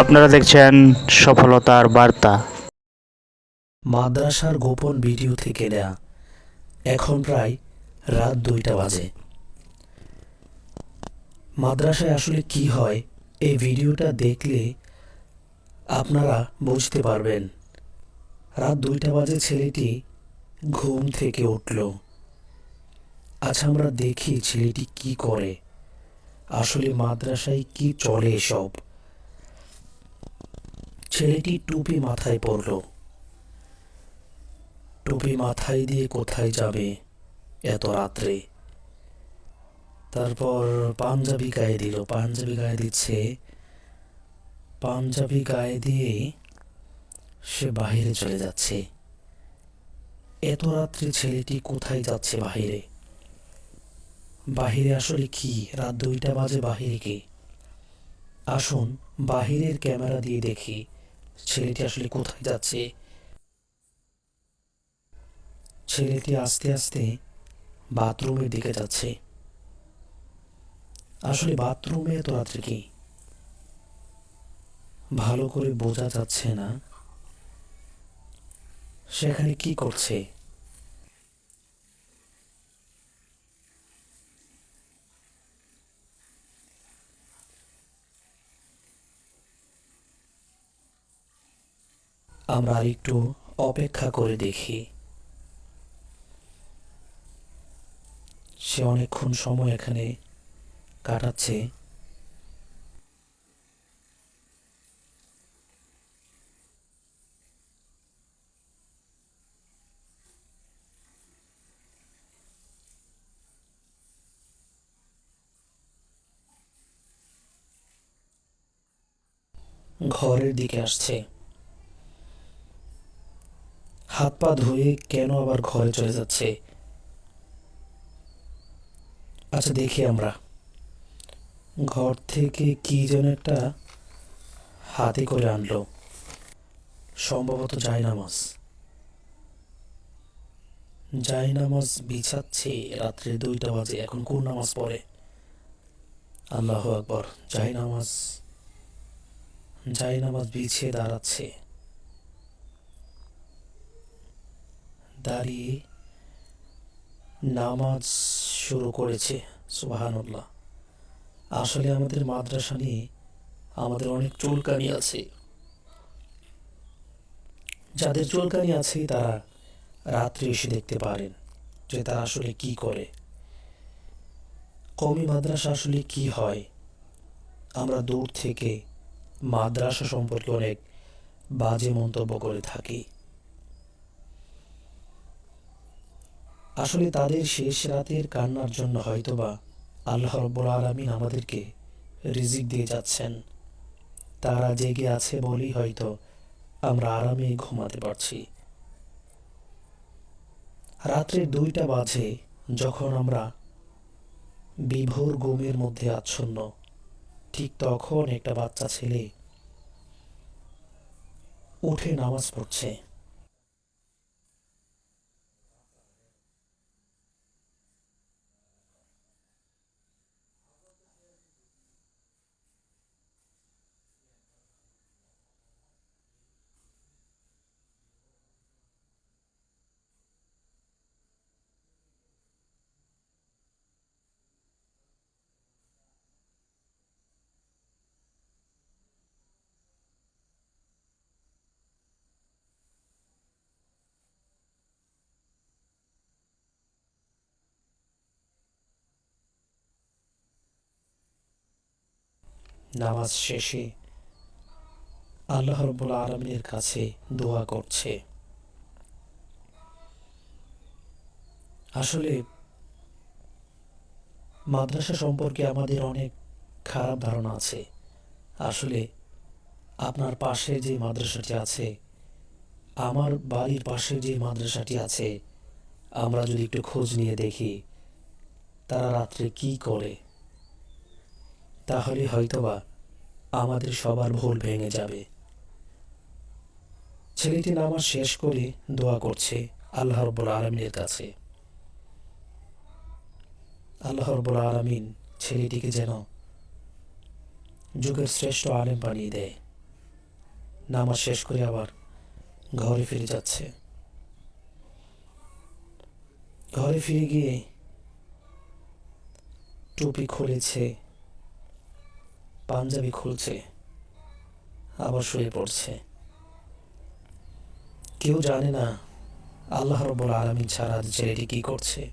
আপনারা দেখছেন সফলতার বার্তা। মাদ্রাসার গোপন ভিডিও থেকে নেয়া। এখন প্রায় রাত দুইটা বাজে। মাদ্রাসায় আসলে কি হয়, এই ভিডিওটা দেখলে আপনারা বুঝতে পারবেন। রাত দুইটা বাজে ছেলেটি ঘুম থেকে উঠল। আচ্ছা আমরা দেখি ছেলেটি কি করে। আসলে মাদ্রাসায় কি চলে এসব? ছেলেটি টুপি মাথায় পরল। টুপি মাথায় দিয়ে কোথায় যাবে এত রাত্রে? তারপর পাঞ্জাবি গায়ে দিল, পাঞ্জাবি গায়ে দিচ্ছে। পাঞ্জাবি গায়ে দিয়ে সে বাহিরে চলে যাচ্ছে। এত রাত্রে ছেলেটি কোথায় যাচ্ছে বাহিরে? বাহিরে আসলে কি? রাত দুইটা বাজে, বাহিরে কি? আসুন বাহিরের ক্যামেরা দিয়ে দেখি। ছেলেটি আসলে কোথায় যাচ্ছে? ছেলেটি আস্তে আস্তে বাথরুমের দিকে যাচ্ছে। আসলে বাথরুমে এত রাত্রে কি? ভালো করে বোঝা যাচ্ছে না। সেখানে কি করছে? আমরা একটু অপেক্ষা করে দেখি। সে অনেকক্ষণ সময় এখানে কাটাচ্ছে। ঘরের দিকে আসছে। হাত পা ধুয়ে কেন আবার ঘরে চলে যাচ্ছে? আচ্ছা দেখি আমরা। ঘর থেকে কি যেন একটা হাতে করে আনলো। সম্ভবত জায়নামাজ জায়নামাজ বিছাচ্ছে রাত্রে দুইটা বাজে, এখন কোন নামাজ পড়ে। আল্লাহ আকবর জায়নামাজ জায়নামাজ বিছিয়ে দাঁড়াচ্ছে। দাঁড়িয়ে নামাজ শুরু করেছে, সুবাহানুল্লাহ। আসলে আমাদের মাদ্রাসা নিয়ে আমাদের অনেক চুলকানি আছে। যাদের চুলকানি আছে, তারা রাত্রে এসে দেখতে পারেন যে তারা আসলে কি করে। কমি মাদ্রাসা আসলে কি হয়? আমরা দূর থেকে মাদ্রাসা সম্পর্কে অনেক বাজে মন্তব্য করে থাকি। আসলে তাদের শেষ রাতের কান্নার জন্য হয়তোবা আল্লাহ রব্বুল আলমিন আমাদেরকে রিজিক দিয়ে যাচ্ছেন। তারা জেগে আছে বলেই হয়তো আমরা আরামে ঘুমাতে পারছি। রাত্রে দুইটা বাজে যখন আমরা বিভোর ঘুমের মধ্যে আচ্ছন্ন। ঠিক তখন একটা বাচ্চা ছেলে উঠে নামাজ পড়ছে। নামাজ শেষে আল্লাহ রব্বুল আলমিনের কাছে দোয়া করছে। আসলে মাদ্রাসা সম্পর্কে আমাদের অনেক খারাপ ধারণা আছে। আসলে আপনার পাশে যে মাদ্রাসাটি আছে, আমার বাড়ির পাশে যে মাদ্রাসাটি আছে, আমরা যদি একটু খোঁজ নিয়ে দেখি, তারা রাত্রে কি করে? তাহলে হয়তোবা আমাদের সবার ভুল ভেঙে যাবে। ছেলেটি নামাজ শেষ করে দোয়া করছে আল্লাহ রব্বুল আলমিনের কাছে। আল্লাহ রব্বুল আলমিন ছেলেটিকে যেন যুগের শ্রেষ্ঠ আলেম বানিয়ে দেয়। নামাজ শেষ করে আবার ঘরে ফিরে যাচ্ছে। ঘরে ফিরে গিয়ে টুপি খুলেছে পাঞ্জাবি খুলছে, আবার শুয়ে পড়ছে। কেউ জানে না, আল্লাহ রব্বুল আলমিন ছাড়া ছেলেটি কি করছে।